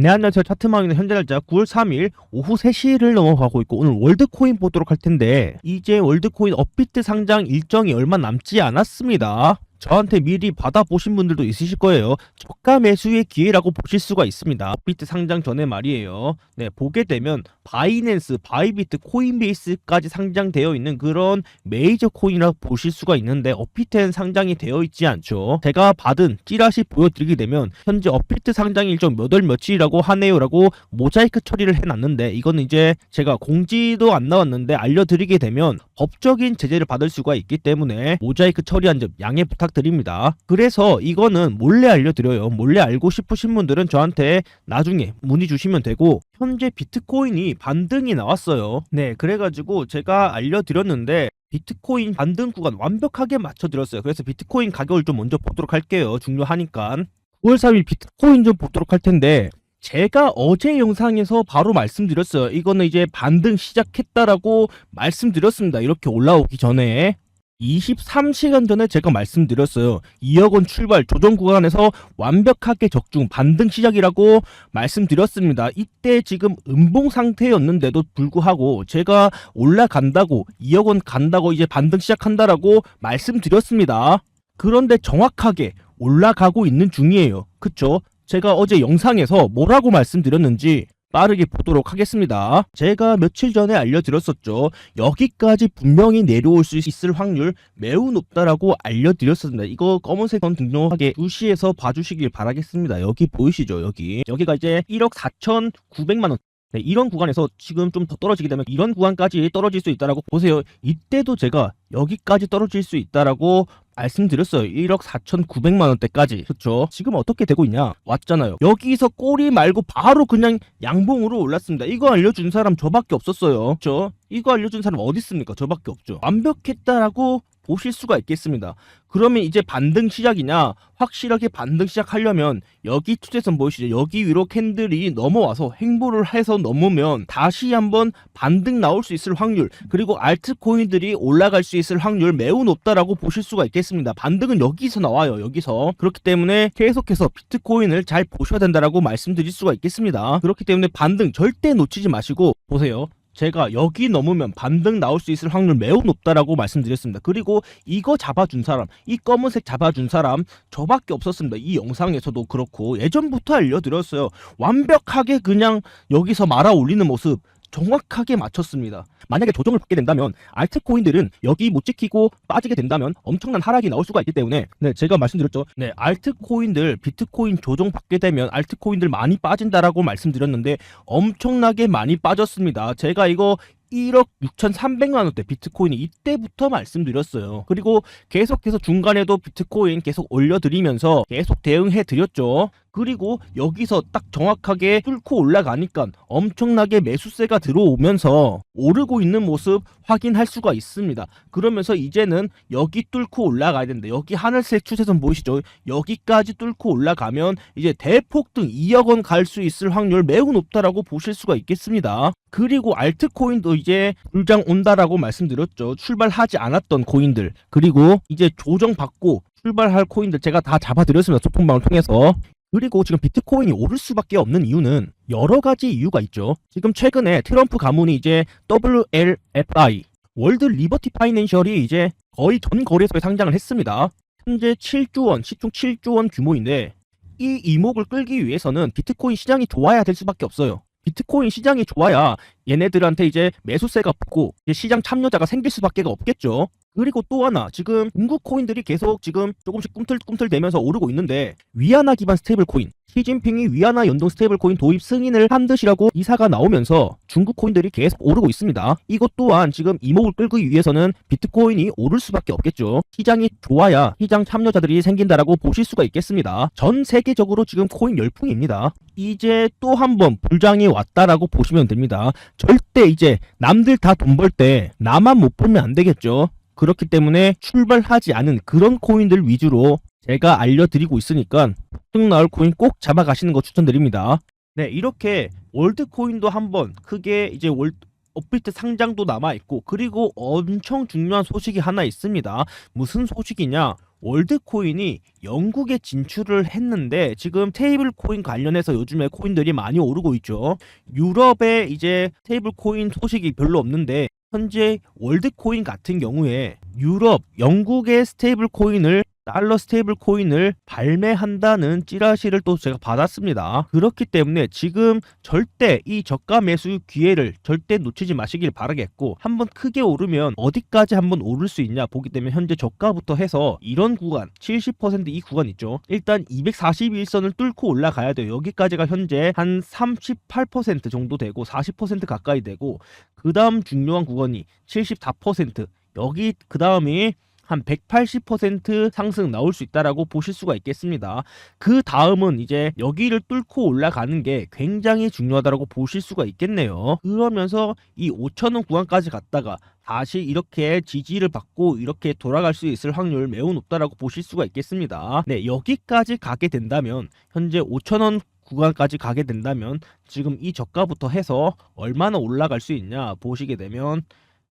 네, 안녕하세요. 차트망이는 현재 날짜 9월 3일 오후 3시를 넘어가고 있고 오늘 월드코인 보도록 할 텐데 이제 월드코인 업비트 상장 일정이 얼마 남지 않았습니다. 저한테 미리 받아보신 분들도 있으실 거예요. 저가 매수의 기회라고 보실 수가 있습니다. 업비트 상장 전에 말이에요. 네, 보게 되면 바이낸스, 바이비트, 코인베이스까지 상장되어 있는 그런 메이저 코인이라고 보실 수가 있는데 업비트엔 상장이 되어 있지 않죠. 제가 받은 찌라시 보여드리게 되면 현재 업비트 상장 일정 몇월 며칠이라고 하네요라고 모자이크 처리를 해놨는데 이거는 이제 제가 공지도 안 나왔는데 알려드리게 되면 법적인 제재를 받을 수가 있기 때문에 모자이크 처리한 점 양해 부탁 드립니다. 그래서 이거는 몰래 알려드려요. 몰래 알고 싶으신 분들은 저한테 나중에 문의 주시면 되고 현재 비트코인이 반등이 나왔어요. 네, 그래가지고 제가 알려드렸는데 비트코인 반등 구간 완벽하게 맞춰드렸어요. 그래서 비트코인 가격을 좀 먼저 보도록 할게요. 중요하니까. 9월 3일 비트코인 좀 보도록 할 텐데 제가 어제 영상에서 바로 말씀드렸어요. 이거는 이제 반등 시작했다라고 말씀드렸습니다. 이렇게 올라오기 전에 23시간 전에 제가 말씀드렸어요. 2억 원 출발 조정 구간에서 완벽하게 적중 반등 시작이라고 말씀드렸습니다. 이때 지금 음봉 상태였는데도 불구하고 제가 올라간다고 2억 원 간다고 이제 반등 시작한다라고 말씀드렸습니다. 그런데 정확하게 올라가고 있는 중이에요. 그쵸? 제가 어제 영상에서 뭐라고 말씀드렸는지 빠르게 보도록 하겠습니다. 제가 며칠 전에 알려드렸었죠. 여기까지 분명히 내려올 수 있을 확률 매우 높다라고 알려드렸습니다. 이거 검은색 선 등록하게 2시에서 봐주시길 바라겠습니다. 여기 보이시죠? 여기. 여기가 이제 1억 4,900만 원. 네, 이런 구간에서 지금 좀 더 떨어지게 되면 이런 구간까지 떨어질 수 있다라고 보세요. 이때도 제가 여기까지 떨어질 수 있다라고 말씀드렸어요. 1억 4,900만 원대까지. 그렇죠? 지금 어떻게 되고 있냐? 왔잖아요. 여기서 꼬리 말고 바로 그냥 양봉으로 올랐습니다. 이거 알려준 사람 저밖에 없었어요. 그렇죠? 이거 알려준 사람 어디 있습니까? 저밖에 없죠. 완벽했다라고 보실 수가 있겠습니다. 그러면 이제 반등 시작이냐? 확실하게 반등 시작하려면 여기 투제선 보이시죠? 여기 위로 캔들이 넘어와서 행보를 해서 넘으면 다시 한번 반등 나올 수 있을 확률 그리고 알트코인들이 올라갈 수 있을 확률 매우 높다라고 보실 수가 있겠습니다. 반등은 여기서 나와요. 여기서 그렇기 때문에 계속해서 비트코인을 잘 보셔야 된다라고 말씀드릴 수가 있겠습니다. 그렇기 때문에 반등 절대 놓치지 마시고 보세요. 제가 여기 넘으면 반등 나올 수 있을 확률 매우 높다라고 말씀드렸습니다. 그리고 이거 잡아준 사람, 이 검은색 잡아준 사람 저밖에 없었습니다. 이 영상에서도 그렇고 예전부터 알려드렸어요. 완벽하게 그냥 여기서 말아 올리는 모습 정확하게 맞췄습니다. 만약에 조정을 받게 된다면 알트 코인들은 여기 못 지키고 빠지게 된다면 엄청난 하락이 나올 수가 있기 때문에 네 제가 말씀드렸죠. 네 알트 코인들 비트코인 조정 받게 되면 알트 코인들 많이 빠진다라고 말씀드렸는데 엄청나게 많이 빠졌습니다. 제가 이거 1억 6,300만 원대 비트코인이 이때부터 말씀드렸어요. 그리고 계속해서 중간에도 비트코인 계속 올려드리면서 계속 대응해 드렸죠. 그리고 여기서 딱 정확하게 뚫고 올라가니까 엄청나게 매수세가 들어오면서 오르고 있는 모습 확인할 수가 있습니다. 그러면서 이제는 여기 뚫고 올라가야 된다. 여기 하늘색 추세선 보이시죠? 여기까지 뚫고 올라가면 이제 대폭등 2억 원 갈 수 있을 확률 매우 높다라고 보실 수가 있겠습니다. 그리고 알트코인도 이제 불장 온다라고 말씀드렸죠. 출발하지 않았던 코인들 그리고 이제 조정받고 출발할 코인들 제가 다 잡아드렸습니다. 소통방을 통해서 그리고 지금 비트코인이 오를 수밖에 없는 이유는 여러 가지 이유가 있죠. 지금 최근에 트럼프 가문이 이제 WLFI 월드 리버티 파이낸셜이 이제 거의 전 거래소에 상장을 했습니다. 현재 7조 원, 시총 7조 원 규모인데 이 이목을 끌기 위해서는 비트코인 시장이 좋아야 될 수밖에 없어요. 비트코인 시장이 좋아야 얘네들한테 이제 매수세가 붙고 시장 참여자가 생길 수밖에 없겠죠. 그리고 또 하나 지금 중국 코인들이 계속 지금 조금씩 꿈틀꿈틀대면서 오르고 있는데 위안화 기반 스테이블 코인 시진핑이 위안화 연동 스테이블 코인 도입 승인을 한 듯이라고 이사가 나오면서 중국 코인들이 계속 오르고 있습니다. 이것 또한 지금 이목을 끌기 위해서는 비트코인이 오를 수밖에 없겠죠. 시장이 좋아야 시장 참여자들이 생긴다라고 보실 수가 있겠습니다. 전 세계적으로 지금 코인 열풍입니다. 이제 또 한 번 불장이 왔다라고 보시면 됩니다. 절대 이제 남들 다 돈 벌 때 나만 못 벌면 안 되겠죠. 그렇기 때문에 출발하지 않은 그런 코인들 위주로 제가 알려드리고 있으니까 폭등 나올 코인 꼭 잡아가시는 거 추천드립니다. 네, 이렇게 월드 코인도 한번 크게 이제 월 업비트 상장도 남아 있고 그리고 엄청 중요한 소식이 하나 있습니다. 무슨 소식이냐? 월드코인이 영국에 진출을 했는데 지금 테이블 코인 관련해서 요즘에 코인들이 많이 오르고 있죠. 유럽에 이제 테이블 코인 소식이 별로 없는데 현재 월드코인 같은 경우에 유럽, 영국의 스테이블 코인을 달러 스테이블 코인을 발매한다는 찌라시를 또 제가 받았습니다. 그렇기 때문에 지금 절대 이 저가 매수 기회를 절대 놓치지 마시길 바라겠고 한번 크게 오르면 어디까지 한번 오를 수 있냐 보기 때문에 현재 저가부터 해서 이런 구간 70%이 구간 있죠. 일단 241선을 뚫고 올라가야 돼요. 여기까지가 현재 한 38% 정도 되고 40% 가까이 되고 그 다음 중요한 구간이 74% 여기 그 다음이 한 180% 상승 나올 수 있다라고 보실 수가 있겠습니다. 그 다음은 이제 여기를 뚫고 올라가는 게 굉장히 중요하다라고 보실 수가 있겠네요. 그러면서 이 5천원 구간까지 갔다가 다시 이렇게 지지를 받고 이렇게 돌아갈 수 있을 확률 매우 높다라고 보실 수가 있겠습니다. 네, 여기까지 가게 된다면 현재 5천원 구간까지 가게 된다면 지금 이 저가부터 해서 얼마나 올라갈 수 있냐 보시게 되면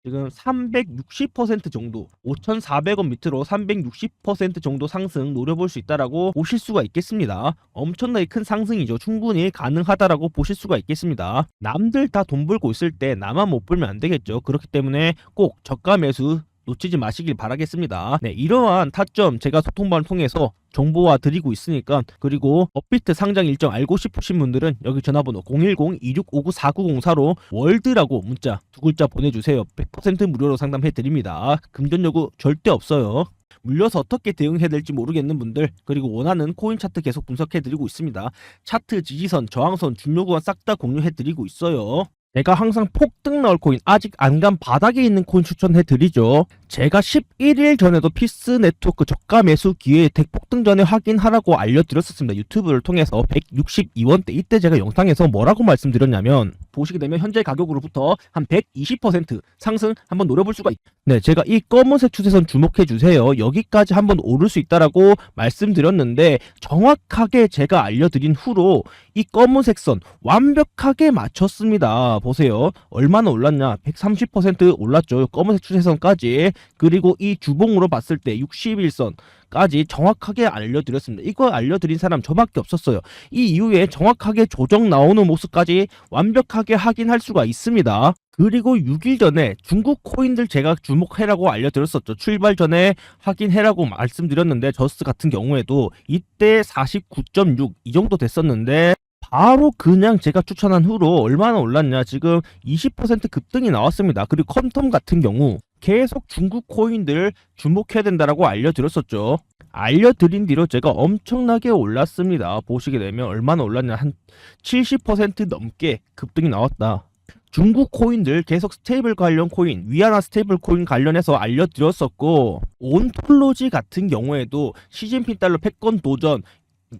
지금 360% 정도 5,400원 밑으로 360% 정도 상승 노려볼 수 있다라고 보실 수가 있겠습니다. 엄청나게 큰 상승이죠. 충분히 가능하다라고 보실 수가 있겠습니다. 남들 다 돈 벌고 있을 때 나만 못 벌면 안 되겠죠. 그렇기 때문에 꼭 저가 매수 놓치지 마시길 바라겠습니다. 네, 이러한 타점 제가 소통방을 통해서 정보화 드리고 있으니까 그리고 업비트 상장 일정 알고 싶으신 분들은 여기 전화번호 010-2659-4904로 월드라고 문자 두 글자 보내주세요. 100% 무료로 상담해 드립니다. 금전 요구 절대 없어요. 물려서 어떻게 대응해야 될지 모르겠는 분들 그리고 원하는 코인 차트 계속 분석해 드리고 있습니다. 차트 지지선, 저항선, 중요 구간 싹 다 공유해 드리고 있어요. 제가 항상 폭등 나올 코인 아직 안 간 바닥에 있는 코인 추천해 드리죠. 제가 11일 전에도 피스 네트워크 저가 매수 기회 대폭등 전에 확인하라고 알려드렸었습니다. 유튜브를 통해서 162원대 이때 제가 영상에서 뭐라고 말씀드렸냐면 보시게 되면 현재 가격으로부터 한 120% 상승 한번 노려볼 수가 있. 네, 제가 이 검은색 추세선 주목해 주세요. 여기까지 한번 오를 수 있다라고 말씀드렸는데 정확하게 제가 알려드린 후로 이 검은색 선 완벽하게 맞췄습니다. 보세요. 얼마나 올랐냐? 130% 올랐죠. 검은색 추세선까지. 그리고 이 주봉으로 봤을 때 61선 까지 정확하게 알려드렸습니다. 이거 알려드린 사람 저밖에 없었어요. 이 이후에 정확하게 조정 나오는 모습까지 완벽하게 확인할 수가 있습니다. 그리고 6일 전에 중국 코인들 제가 주목해라고 알려드렸었죠. 출발 전에 확인해라고 말씀드렸는데 저스 같은 경우에도 이때 49.6 이 정도 됐었는데 바로 그냥 제가 추천한 후로 얼마나 올랐냐 지금 20% 급등이 나왔습니다. 그리고 컴텀 같은 경우 계속 중국 코인들 주목해야 된다라고 알려드렸었죠. 알려드린 뒤로 제가 엄청나게 올랐습니다. 보시게 되면 얼마나 올랐냐 한 70% 넘게 급등이 나왔다. 중국 코인들 계속 스테이블 관련 코인, 위안화 스테이블 코인 관련해서 알려드렸었고 온톨로지 같은 경우에도 시진핑 달러 패권 도전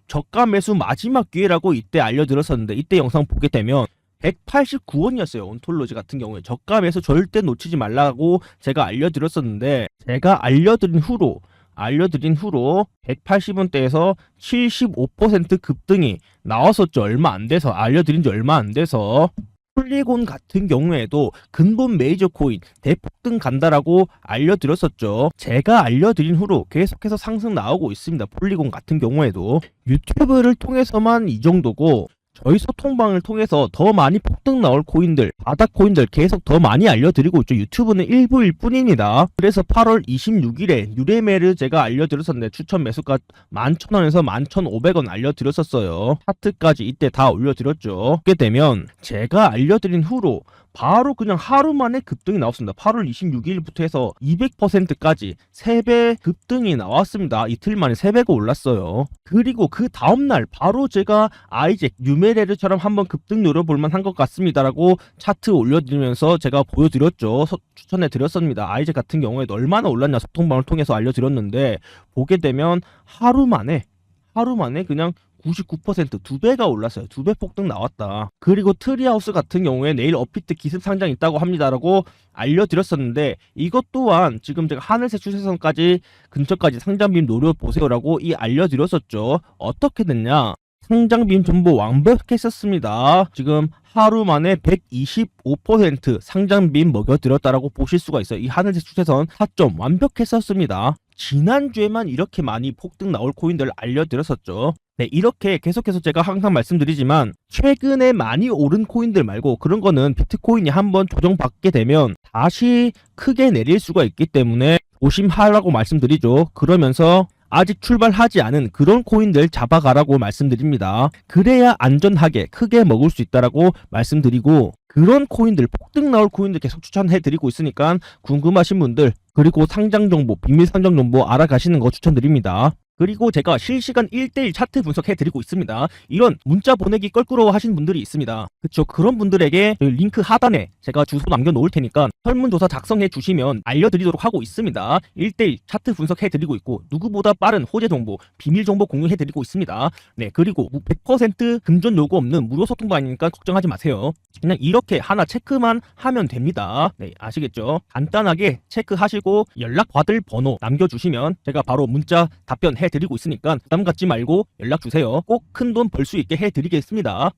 저가 매수 마지막 기회라고 이때 알려드렸었는데 이때 영상 보게 되면 189원이었어요. 온톨로지 같은 경우에 저가 매수 절대 놓치지 말라고 제가 알려드렸었는데 제가 알려드린 후로 알려드린 후로 180원대에서 75% 급등이 나왔었죠. 얼마 안 돼서 알려드린 지 얼마 안 돼서 폴리곤 같은 경우에도 근본 메이저 코인 대폭등 간다라고 알려드렸었죠. 제가 알려드린 후로 계속해서 상승 나오고 있습니다. 폴리곤 같은 경우에도 유튜브를 통해서만 이 정도고 저희 소통방을 통해서 더 많이 폭등 나올 코인들, 바닥 코인들 계속 더 많이 알려드리고 있죠. 유튜브는 일부일 뿐입니다. 그래서 8월 26일에 유레메를 제가 알려드렸었는데 추천 매수가 11,000원에서 11,500원 알려드렸었어요. 차트까지 이때 다 올려드렸죠. 그렇게 되면 제가 알려드린 후로 바로 그냥 하루 만에 급등이 나왔습니다. 8월 26일부터 해서 200%까지 3배 급등이 나왔습니다. 이틀 만에 3배가 올랐어요. 그리고 그 다음날 바로 제가 아이잭, 유메레르처럼 한번 급등 노려볼만 한것 같습니다라고 차트 올려드리면서 제가 보여드렸죠. 서- 추천해드렸습니다. 아이잭 같은 경우에도 얼마나 올랐냐 소통방을 통해서 알려드렸는데 보게 되면 하루 만에 하루 만에 그냥 99%두 배가 올랐어요. 두 배 폭등 나왔다. 그리고 트리하우스 같은 경우에 내일 어피트 기습 상장 있다고 합니다라고 알려드렸었는데 이것 또한 지금 제가 하늘색 추세선까지 근처까지 상장빔 노려보세요라고 이 알려드렸었죠. 어떻게 됐냐? 상장빔 전부 완벽했었습니다. 지금 하루 만에 125% 상장빔 먹여들었다라고 보실 수가 있어요. 이 하늘색 추세선 타점 완벽했었습니다. 지난주에만 이렇게 많이 폭등 나올 코인들을 알려드렸었죠. 네, 이렇게 계속해서 제가 항상 말씀드리지만 최근에 많이 오른 코인들 말고 그런 거는 비트코인이 한번 조정받게 되면 다시 크게 내릴 수가 있기 때문에 조심하라고 말씀드리죠. 그러면서 아직 출발하지 않은 그런 코인들 잡아가라고 말씀드립니다. 그래야 안전하게 크게 먹을 수 있다라고 말씀드리고 그런 코인들 폭등 나올 코인들 계속 추천해 드리고 있으니까 궁금하신 분들 그리고 상장 정보 비밀 상장 정보 알아가시는 거 추천드립니다. 그리고 제가 실시간 1대1 차트 분석해 드리고 있습니다. 이런 문자 보내기 껄끄러워 하시는 분들이 있습니다. 그쵸. 그런 분들에게 링크 하단에 제가 주소 남겨 놓을 테니까 설문조사 작성해 주시면 알려드리도록 하고 있습니다. 1대1 차트 분석해 드리고 있고 누구보다 빠른 호재 정보, 비밀 정보 공유해 드리고 있습니다. 네, 그리고 100% 금전 요구 없는 무료 소통방이니까 걱정하지 마세요. 그냥 이렇게 하나 체크만 하면 됩니다. 네, 아시겠죠? 간단하게 체크하시고 연락 받을 번호 남겨주시면 제가 바로 문자 답변 해드리고 있으니까 부담 갖지 말고 연락 주세요. 꼭 큰 돈 벌 수 있게 해드리겠습니다.